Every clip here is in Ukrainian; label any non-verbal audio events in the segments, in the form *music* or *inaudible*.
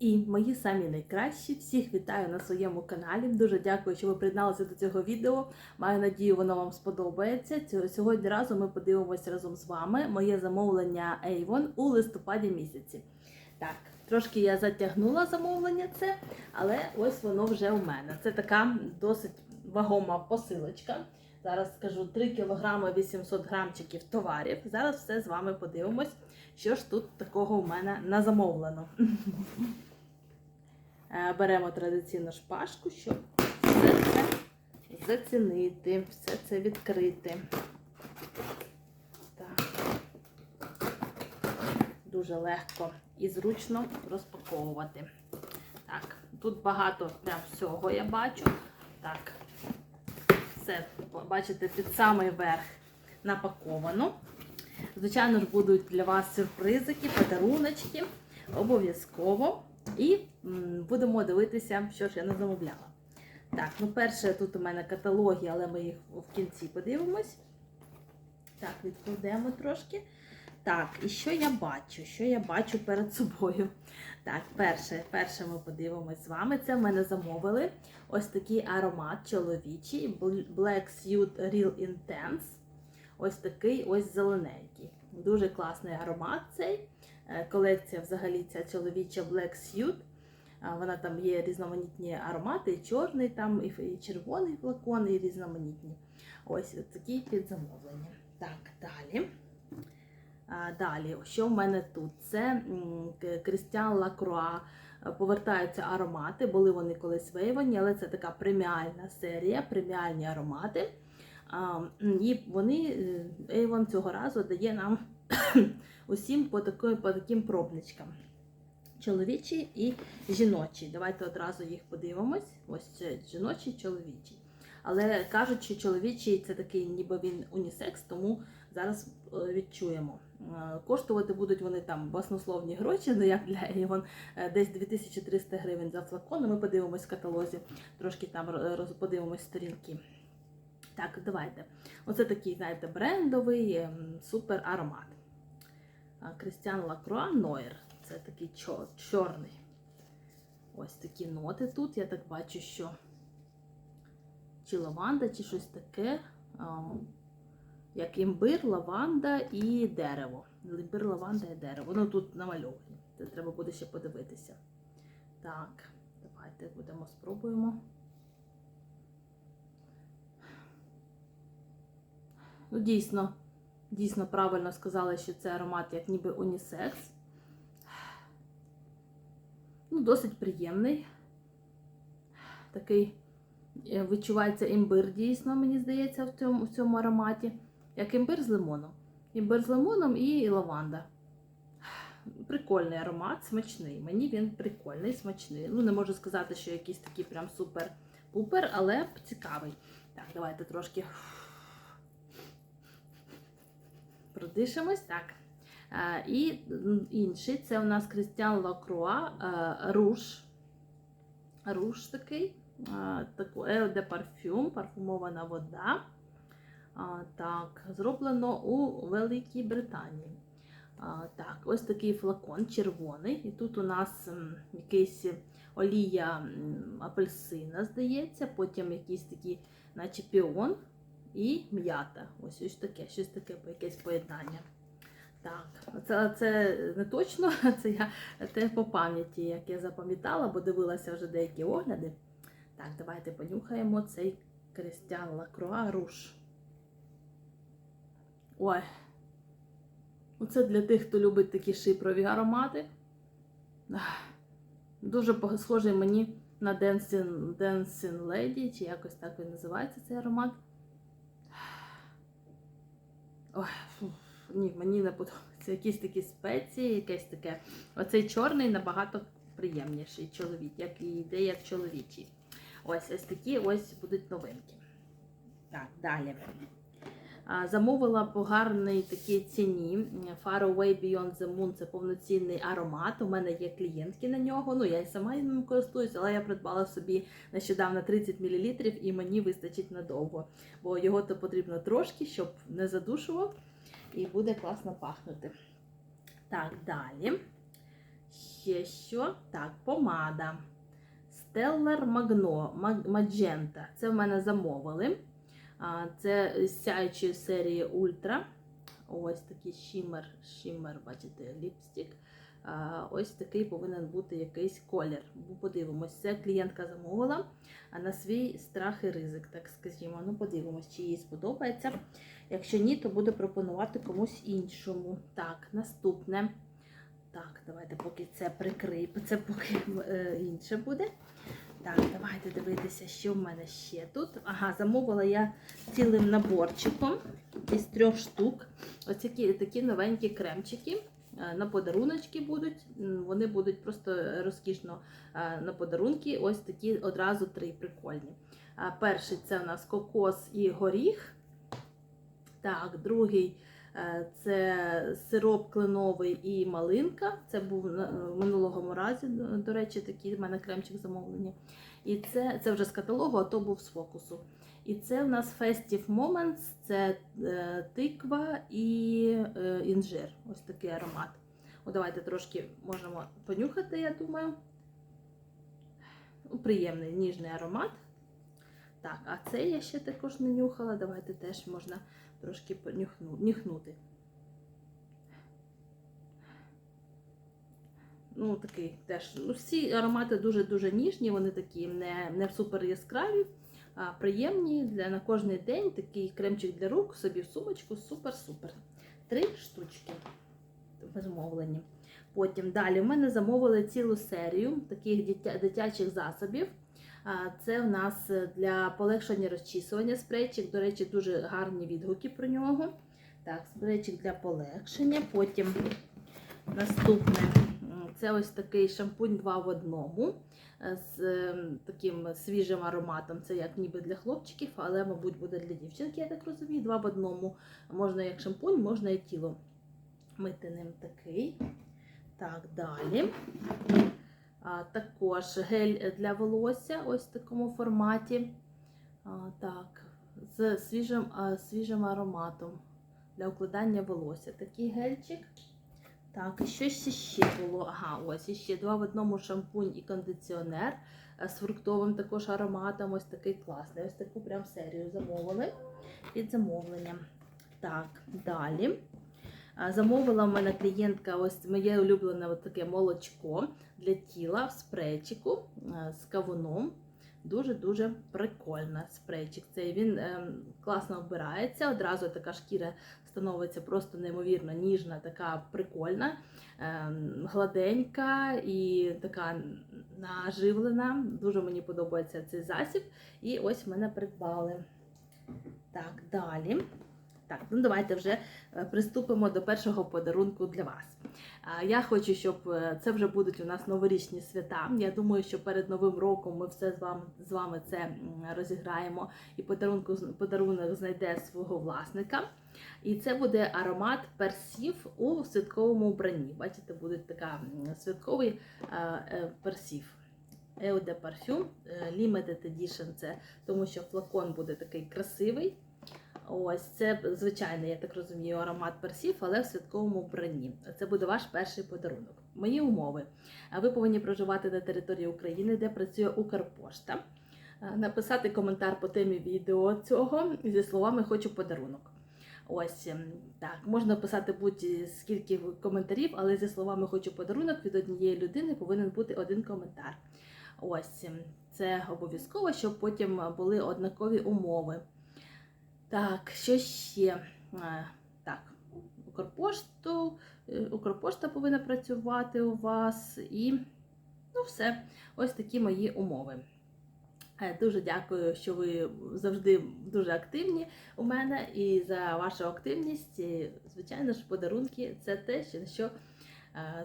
І мої самі найкращі. Всіх вітаю на своєму каналі. Дуже дякую, що ви приєдналися до цього відео. Маю надію, воно вам сподобається. Сьогодні разом ми подивимося разом з вами моє замовлення Avon у листопаді місяці. Так, трошки я затягнула замовлення це, але ось воно вже у мене. Це така досить вагома посилочка. Зараз скажу 3 кг 800 грамчиків товарів. Зараз все з вами подивимось, що ж тут такого у мене назамовлено. Е, Беремо традиційну шпажку, щоб все це зацінити, все це відкрити. Так. Дуже легко і зручно розпаковувати. Так, тут багато прям всього я бачу. Так, все, бачите, під самий верх напаковано. Звичайно ж, будуть для вас сюрпризики, подаруночки. Обов'язково. І будемо дивитися, що ж я не замовляла. Так, ну перше, тут у мене каталоги, але ми їх в кінці подивимось. Так, відкладемо трошки. Так, і що я бачу? Що я бачу перед собою? Так, перше, перше ми подивимось з вами. Це в мене замовили ось такий аромат чоловічий Black Suit Real Intense. Ось такий ось зелененький. Дуже класний аромат цей. Е, Колекція взагалі ця чоловіча Black Suit. Вона там є різноманітні аромати, чорний, там, і червоний флакон, і різноманітні. Ось такі під замовлення. Так, далі. Далі, що в мене тут? Це Крістіан Лакруа. Повертаються аромати. Були вони колись вейвані, але це така преміальна серія, преміальні аромати. І вони е, Avon цього разу дає нам усім по, такої, по таким пробничкам. Чоловічі і жіночі. Давайте одразу їх подивимось. Ось це жіночий, чоловічий. Але кажуть, що чоловічий це такий, ніби він унісекс, тому зараз е, відчуємо. Е, Коштувати будуть вони там баснословні гроші, ну як для Avon, е, десь 2300 гривень за флакон. Ми подивимось в каталозі, трошки там подивимось сторінки. Так, давайте. Оце такий, знаєте, брендовий ем, супер аромат. Крістіан Лакруа Нойер. Це такий чор- чорний. Ось такі ноти тут. Я так бачу, що чи лаванда, чи щось таке. Як імбир, лаванда і дерево. Імбир, лаванда і дерево. Ну тут намальовані. Це треба буде ще подивитися. Так, давайте будемо спробуємо. Ну, дійсно, дійсно правильно сказали, що це аромат як ніби унісекс. Ну, досить приємний. Такий е, відчувається імбир, дійсно, мені здається, в цьому, в цьому ароматі. Як імбир з лимоном. Імбир з лимоном і лаванда. Прикольний аромат, смачний. Мені він прикольний, смачний. Ну, не можу сказати, що якийсь такий прям супер-пупер, але цікавий. Так, давайте трошки продишимось. Так. Е, І інший це у нас Крістіан Лакруа Руш. Руш такий. е, таку Eau de парфумована вода. Так, зроблено у Великій Британії. Так, ось такий флакон червоний. І тут у нас якийсь олія апельсина, здається, потім якийсь такий, наче піон і м'ята. Ось ось таке, щось таке, якесь поєднання. Так, це, це не точно, *laughs* це я те по пам'яті, як я запам'ятала, бо дивилася вже деякі огляди. Так, давайте понюхаємо цей Крістіан Лакруа Руш. Ой. Оце для тих, хто любить такі шипрові аромати. Дуже схожий мені на Dancing, Dancing Lady, чи якось так він називається цей аромат. Ой, ні, мені не подобається. Якісь такі спеції, якесь таке. Оцей чорний набагато приємніший чоловік, як і йде як чоловічий. Ось ось такі ось будуть новинки. Так, далі. Замовила по гарній такій ціні. Far Away Beyond the Moon це повноцінний аромат. У мене є клієнтки на нього. Ну, я і сама ним користуюся, але я придбала собі нещодавно 30 мл і мені вистачить надовго. Бо його то потрібно трошки, щоб не задушував, і буде класно пахнути. Так, далі. ще що? Так, помада. Stellar Magno, Mag- Magenta. Це в мене замовили. Це з сяючої серії Ультра. Ось такий шимер, шимер, бачите, ліпстик. Ось такий повинен бути якийсь колір. Подивимось, це клієнтка замовила на свій страх і ризик, так скажімо. Ну, подивимось, чи їй сподобається. Якщо ні, то буду пропонувати комусь іншому. Так, наступне. Так, давайте поки це прикрий, це поки е, інше буде. Так, давайте дивитися, що в мене ще тут. Ага, замовила я цілим наборчиком із трьох штук. Ось такі, такі новенькі кремчики. е, На подаруночки будуть. Вони будуть просто розкішно е, на подарунки. Ось такі одразу три прикольні. Перший це у нас кокос і горіх. Так, другий е, це сироп кленовий і малинка. Це був в минулому разі, до речі, такий в мене кремчик замовлені. І це, це вже з каталогу, а то був з фокусу. І це в нас Festive Moments, це е, тиква і е, інжир. Ось такий аромат. О, давайте трошки можемо понюхати, я думаю. Ну, Приємний ніжний аромат. Так, а це я ще також не нюхала. Давайте теж можна трошки нюхнути. Ну, такий теж. Ну, всі аромати дуже-дуже ніжні, вони такі не, не супер яскраві, а приємні для на кожний день. Такий кремчик для рук, собі в сумочку. Супер-супер. Три штучки в. Потім далі в мене замовили цілу серію таких дитя, дитячих засобів. Це в нас для полегшення розчісування спрейчик. До речі, дуже гарні відгуки про нього. Так, спрейчик для полегшення. Потім наступне це ось такий шампунь 2 в одному е, з ем, таким свіжим ароматом. Це як ніби для хлопчиків, але, мабуть, буде для дівчинки, я так розумію. Два в одному. Можна як шампунь, можна і тіло мити ним такий. Так, далі. Також гель для волосся, ось в такому форматі. Так, з свіжим, свіжим ароматом для укладання волосся. Такий гельчик. Так, і щось ще було. Ага, ось іще два в одному шампунь і кондиціонер е, з фруктовим також ароматом. Ось такий класний. Ось таку прям серію замовили під замовленням. Так, далі. Замовила в мене клієнтка ось моє улюблене от таке молочко для тіла в спрейчику з кавуном. Дуже-дуже прикольно спрейчик. Цей він ем, класно вбирається. Одразу така шкіра становиться просто неймовірно ніжна, така прикольна, ем, гладенька і така наживлена. Дуже мені подобається цей засіб. І ось мене придбали. Так, далі. Так, ну давайте вже е, приступимо до першого подарунку для вас. Я хочу, щоб е, це вже будуть у нас новорічні свята. Я думаю, що перед новим роком ми все з вами з вами це розіграємо, і подарунку подарунок знайде свого власника. І це буде аромат персів у святковому вбранні. Бачите, буде така святковий е, е, персів. Eau de Parfum е, Limited Edition, це тому що флакон буде такий красивий. Ось це звичайний, я так розумію, аромат персів, але в святковому вбранні. Це буде ваш перший подарунок. Мої умови. Ви повинні проживати на території України, де працює Укрпошта. Написати коментар по темі відео цього зі словами Хочу подарунок. Ось ем, так, можна писати будь-скільки коментарів, але зі словами Хочу подарунок від однієї людини повинен бути один коментар. Ось ем, це обов'язково, щоб потім були однакові умови. Так, що ще? Так, Укрпошту, е, Укрпошта повинна працювати у вас і ну все. Ось такі мої умови. Е, Дуже дякую, що ви завжди дуже активні у мене і за вашу активність. І, звичайно ж, подарунки це те, що-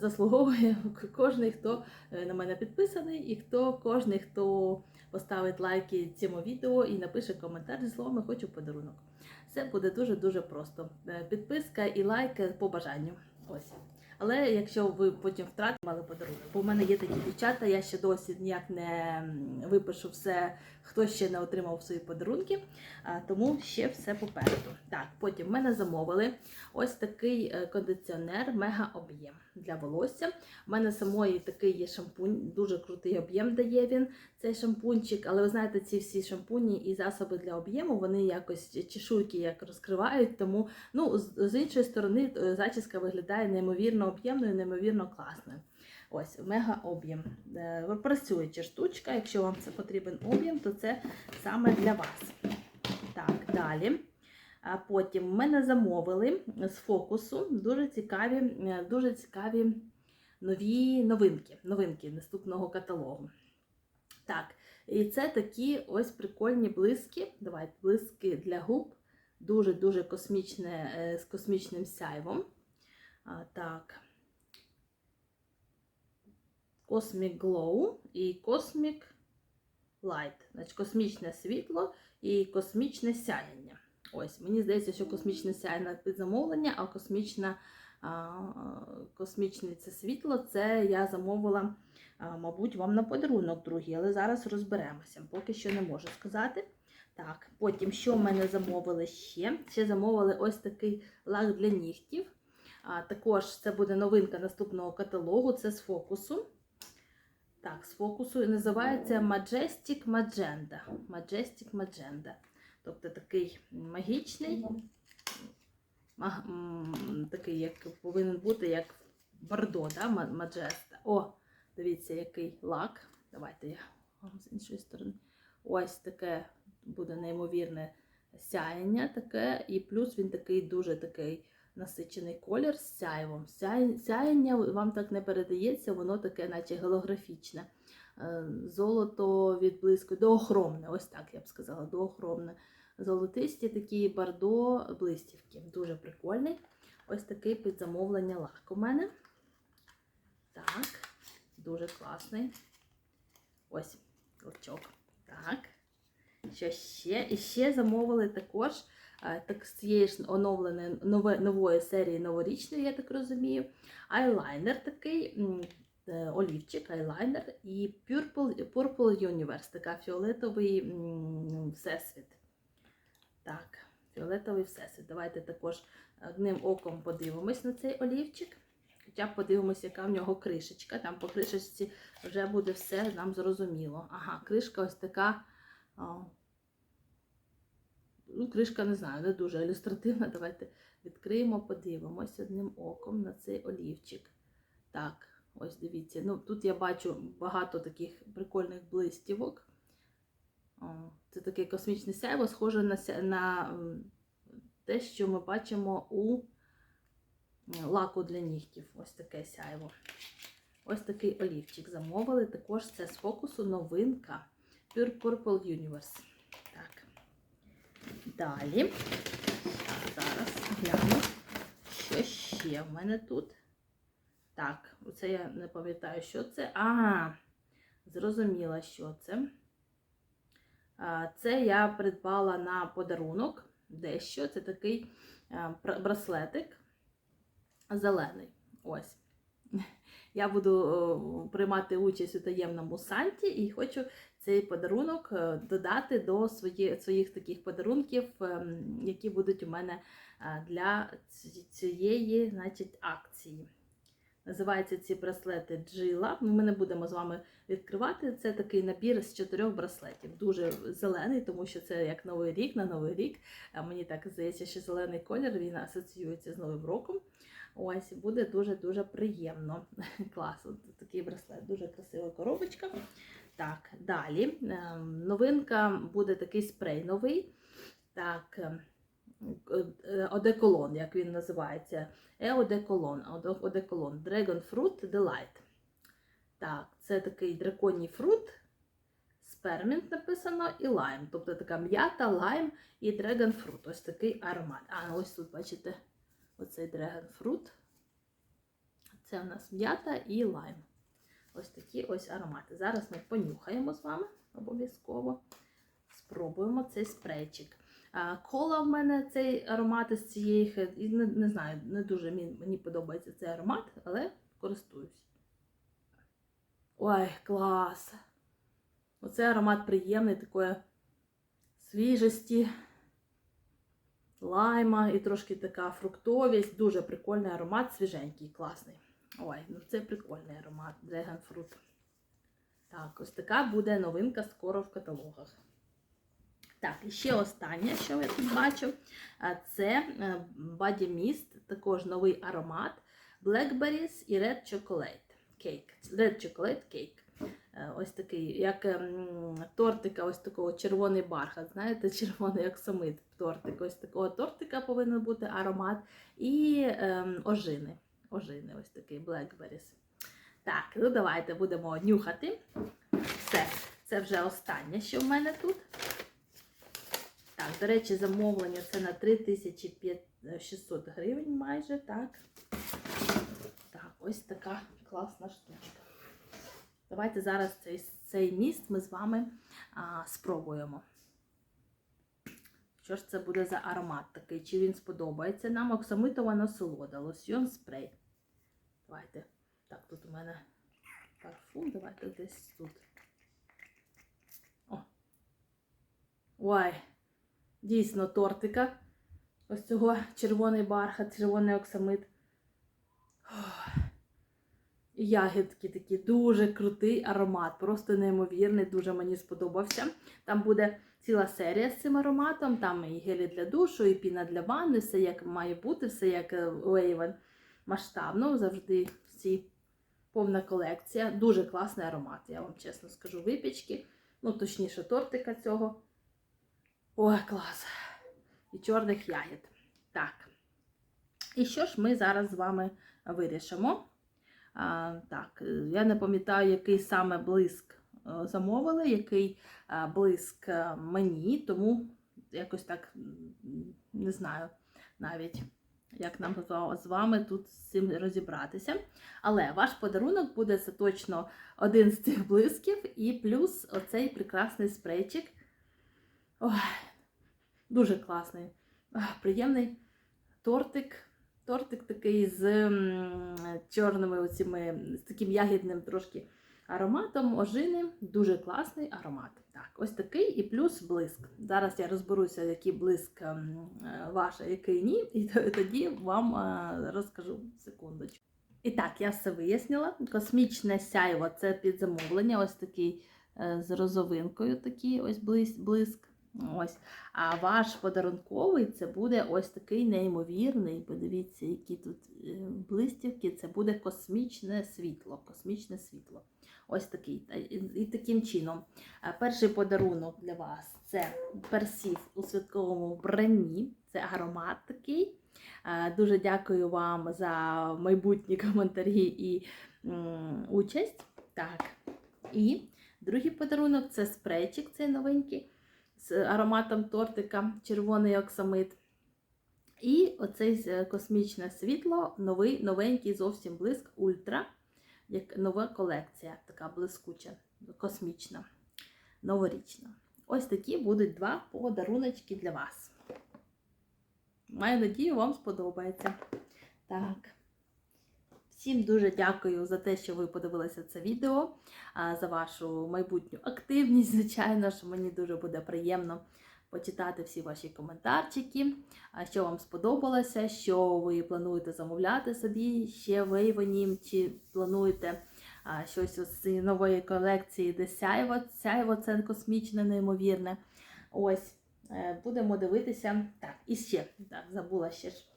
заслуговує *laughs* кожен, хто е, на мене підписаний, і хто кожен, хто поставить лайки цьому відео і напише коментар зі словами Хочу подарунок. Це буде дуже-дуже просто. Е, Підписка і лайк по бажанню. Ось. Але якщо ви потім втратите, мали подарунок. Бо в мене є такі дівчата, я ще досі ніяк не випишу все, хто ще не отримав свої подарунки, тому ще все попереду. Так, потім в мене замовили ось такий е, кондиціонер мега об'єм. для волосся. У мене самої такий є шампунь, дуже крутий об'єм дає він цей шампунчик. Але ви знаєте, ці всі шампуні і засоби для об'єму вони якось чешуйки як розкривають. Тому ну, з, іншої сторони е, зачіска виглядає неймовірно об'ємною, неймовірно класною. Ось мега об'єм. Е, Працююча штучка. Якщо вам це потрібен об'єм, то це саме для вас. Так, далі. А потім мене замовили з фокусу дуже цікаві, е, дуже цікаві нові новинки, новинки наступного каталогу. Так, і це такі ось прикольні блиски. Давайте блиски для губ. Дуже-дуже космічне, е, з космічним сяйвом. А, так. Cosmic Glow і Cosmic Light. Значить, космічне світло і космічне сяєння. Ось, мені здається, що космічне сяєння під замовлення, а космічна, космічне це світло це я замовила, мабуть, вам на подарунок другий, але зараз розберемося. Поки що не можу сказати. Так, потім, що в мене замовили ще? Ще замовили ось такий лак для нігтів. А, також це буде новинка наступного каталогу, це з фокусу. Так, з фокусу і називається Majestic Magenta. Majestic Magenta. Тобто такий магічний, маг- такий, як повинен бути, як бордо, да? ма- Маджеста. О, дивіться, який лак. Давайте я вам з іншої сторони. Ось таке буде неймовірне сяєння таке, і плюс він такий дуже такий насичений колір з сяйвом. Сяй- Сяєння вам так не передається, воно таке, наче голографічне. Е, Золото відблискує, доохромне, ось так я б сказала, доохромне. Золотисті такі бардо блистівки. Дуже прикольний. Ось такий під замовлення лак у мене. Так, дуже класний. Ось лачок. Так. Що ще? І ще замовили також так, з цієї ж оновленої нове, нової серії новорічної, я так розумію. Айлайнер такий, е, олівчик, айлайнер і Purple, Purple Universe, така фіолетовий всесвіт. Так, фіолетовий всесвіт. Давайте також одним оком подивимось на цей олівчик. Хоча б подивимося, яка в нього кришечка. Там по кришечці вже буде все нам зрозуміло. Ага, кришка ось така. Ну, кришка не знаю, не дуже ілюстративна. Давайте відкриємо, подивимось одним оком на цей олівчик. Так, ось дивіться. Ну, тут я бачу багато таких прикольних блистівок. Це таке космічне сяйво, схоже на, на те, що ми бачимо у лаку для нігтів. Ось таке сяйво. Ось такий олівчик замовили. Також це з фокусу новинка Pure Purple Universe. Далі. Так, зараз гляну, що ще в мене тут. Так, оце я не пам'ятаю, що це. Ага, зрозуміла, що це. Це я придбала на подарунок дещо. Це такий браслетик зелений. Ось. Я буду приймати участь у таємному санті і хочу цей подарунок е, додати до свої, своїх таких подарунків, ем, які будуть у мене е, для цієї значить, акції. Називаються ці браслети Джила. Ну, Ми не будемо з вами відкривати. Це такий набір з чотирьох браслетів. Дуже зелений, тому що це як Новий рік на Новий рік. Мені так здається, що зелений колір він асоціюється з Новим роком. Ось буде дуже-дуже приємно. *laughs* Клас, от такий браслет, дуже красива коробочка. Так, далі. ем, Новинка буде такий спрей новий. Так, ем, е, одеколон, як він називається. Еодеколон, Оде- одеколон, Dragon Fruit Delight. Так, це такий драконій фрут. Спермінт написано і лайм. Тобто така м'ята, лайм і Fruit. Ось такий аромат. А, ось тут, бачите, оцей Fruit. Це у нас м'ята і лайм. Ось такі ось аромати. Зараз ми понюхаємо з вами обов'язково. Спробуємо цей спрейчик. Кола в мене цей аромат із цієї не, не знаю, не дуже мені подобається цей аромат, але користуюсь. Ой, клас! Оцей аромат приємний, такої свіжості, лайма і трошки така фруктовість. Дуже прикольний аромат, свіженький, класний. Ой, ну це прикольний аромат Dragon Fruit. Так, ось така буде новинка скоро в каталогах. Так, і ще останнє, що я тут бачу, це е, Body Mist, також новий аромат Blackberries і Red Chocolate Cake. Red Chocolate Cake. Е, Ось такий, як ем, тортика, ось такого червоний бархат. Знаєте, *laughs* червоний як самит тортик. Ось такого тортика повинен бути аромат. І ем, ожини. Ожини, ось такий Blackberries. Так, ну давайте будемо нюхати. Все, це вже останнє, що в мене тут. Так, до речі, замовлення це на 3600 гривень майже, так. Так, ось така класна штучка. Давайте зараз цей, цей міст ми з вами а, спробуємо. Що ж це буде за аромат такий? Чи він сподобається нам? Оксамитова насолода, лосьйон спрей. Давайте. Так, тут у мене парфум, давайте десь тут. О. Ой, дійсно тортика. Ось цього червоний бархат, червоний оксамит. Ох. Ягідки такі, дуже крутий аромат, просто неймовірний, дуже мені сподобався. Там буде ціла серія з цим ароматом, там і гелі для душу, і піна для ванни, все як має бути, все як е, Avon масштабно, завжди всі повна колекція. Дуже класний аромат, я вам чесно скажу, випічки. Ну, точніше, тортика цього. Ой, клас! І чорних ягід. Так. І що ж ми зараз з вами вирішимо? Так, е, я не пам'ятаю, який саме блиск е, замовили, який а, блиск е, мені, тому якось так не знаю навіть, як нам з вами тут з цим розібратися. Але ваш подарунок буде це точно один з цих блисків, і плюс оцей прекрасний спрейчик. Ой, дуже класний, приємний тортик. Тортик такий з чорними оціми, з таким ягідним трошки ароматом, ожини. Дуже класний аромат. Так, ось такий і плюс блиск. Зараз я розберуся, який блиск м, е, ваш, який ні, *laughs* і тоді вам е, розкажу секундочку. І так, я все вияснила. Космічне сяйво це під замовлення, ось такий е, з розовинкою, такий ось блис- блиск. Ось. А ваш подарунковий це буде ось такий неймовірний. Подивіться, які тут е, блистівки. Це буде космічне світло. Космічне світло. Ось такий. І таким чином. е, Перший подарунок для вас це персів у святковому вбранні. Це аромат такий. Е, Дуже дякую вам за майбутні коментарі і участь. Так. І другий подарунок це спрейчик, цей новенький з ароматом тортика, червоний оксамит. І оцей е, космічне світло, новий, новенький зовсім блиск ультра, як нова колекція, така блискуча, космічна, новорічна. Ось такі будуть два подаруночки для вас. Маю надію, вам сподобається. Так. Всім дуже дякую за те, що ви подивилися це відео, за вашу майбутню активність, *laughs* звичайно, що мені дуже буде приємно почитати всі ваші коментарчики, що вам сподобалося, що ви плануєте замовляти собі ще в Avon, чи плануєте щось із цієї нової колекції, де сяйво, сяйво це космічне, неймовірне. Ось, е, будемо дивитися. Так, і ще, так, забула ще ж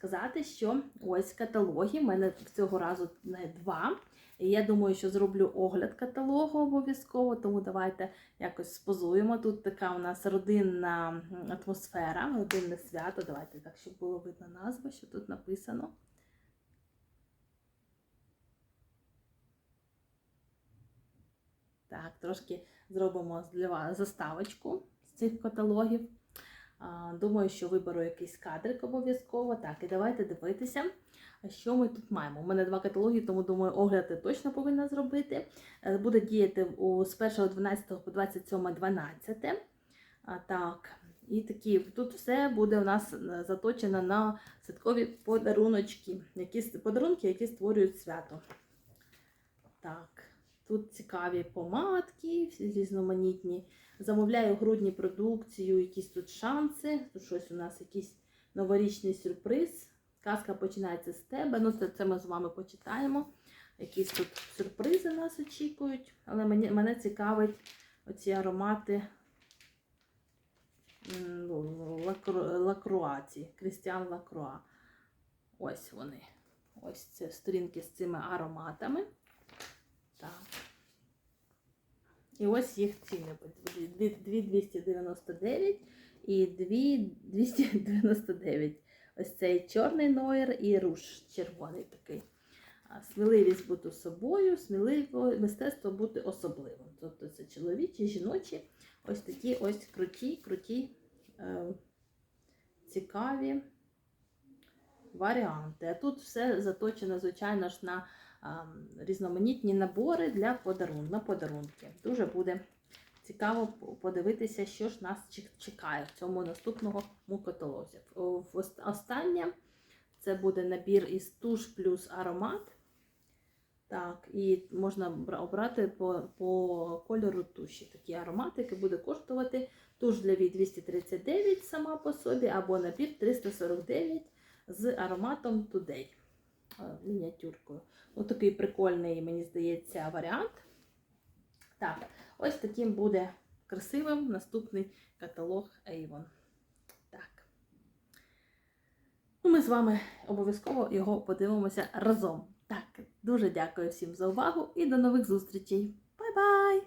сказати, що ось каталоги. У мене цього разу не два. Я думаю, що зроблю огляд каталогу обов'язково, тому давайте якось спозуємо. Тут така у нас родинна атмосфера, родинне свято. Давайте так, щоб було видно назва, що тут написано. Так, трошки зробимо для вас заставочку з цих каталогів. Думаю, що виберу якийсь кадрик обов'язково. Так, і давайте дивитися, що ми тут маємо. У мене два каталоги, тому думаю, огляд я точно повинна зробити. Е, Буде діяти з 1.12 по 27.12. А, Так, і такі, тут все буде у нас е, заточено на святкові подаруночки, які, подарунки, які створюють свято. Так, тут цікаві помадки, різноманітні. Замовляю грудні продукцію, якісь тут шанси. Тут щось у нас якийсь новорічний сюрприз. Казка починається з тебе. Ну, це, це ми з вами почитаємо. Якісь тут сюрпризи нас очікують. Але мені, мене цікавить оці аромати ну, лакру- лакруаці, Крістіан Лакруа. Ось вони. Ось це сторінки з цими ароматами. Так. І ось їх ціни. 2299 і 2299. Ось цей чорний нойер і руш червоний такий. Сміливість бути собою, сміливо мистецтво бути особливим. Тобто це чоловічі, жіночі, ось такі ось круті, круті, е, цікаві варіанти. А тут все заточено, звичайно ж, на різноманітні набори для подарун, на подарунки. Дуже буде цікаво подивитися, що ж нас чекає в цьому наступному каталозі. Останнє це буде набір із туш плюс аромат. Так, і можна обрати по, по кольору туші. Такі ароматики буде коштувати туш для вій 239 сама по собі, або набір 349 з ароматом Today. Е, Мініатюркою. Ось такий прикольний, мені здається, варіант. Так, ось таким буде красивим наступний каталог Avon. Так. Ну, ми з вами обов'язково його подивимося разом. Так, дуже дякую всім за увагу і до нових зустрічей. Бай-бай!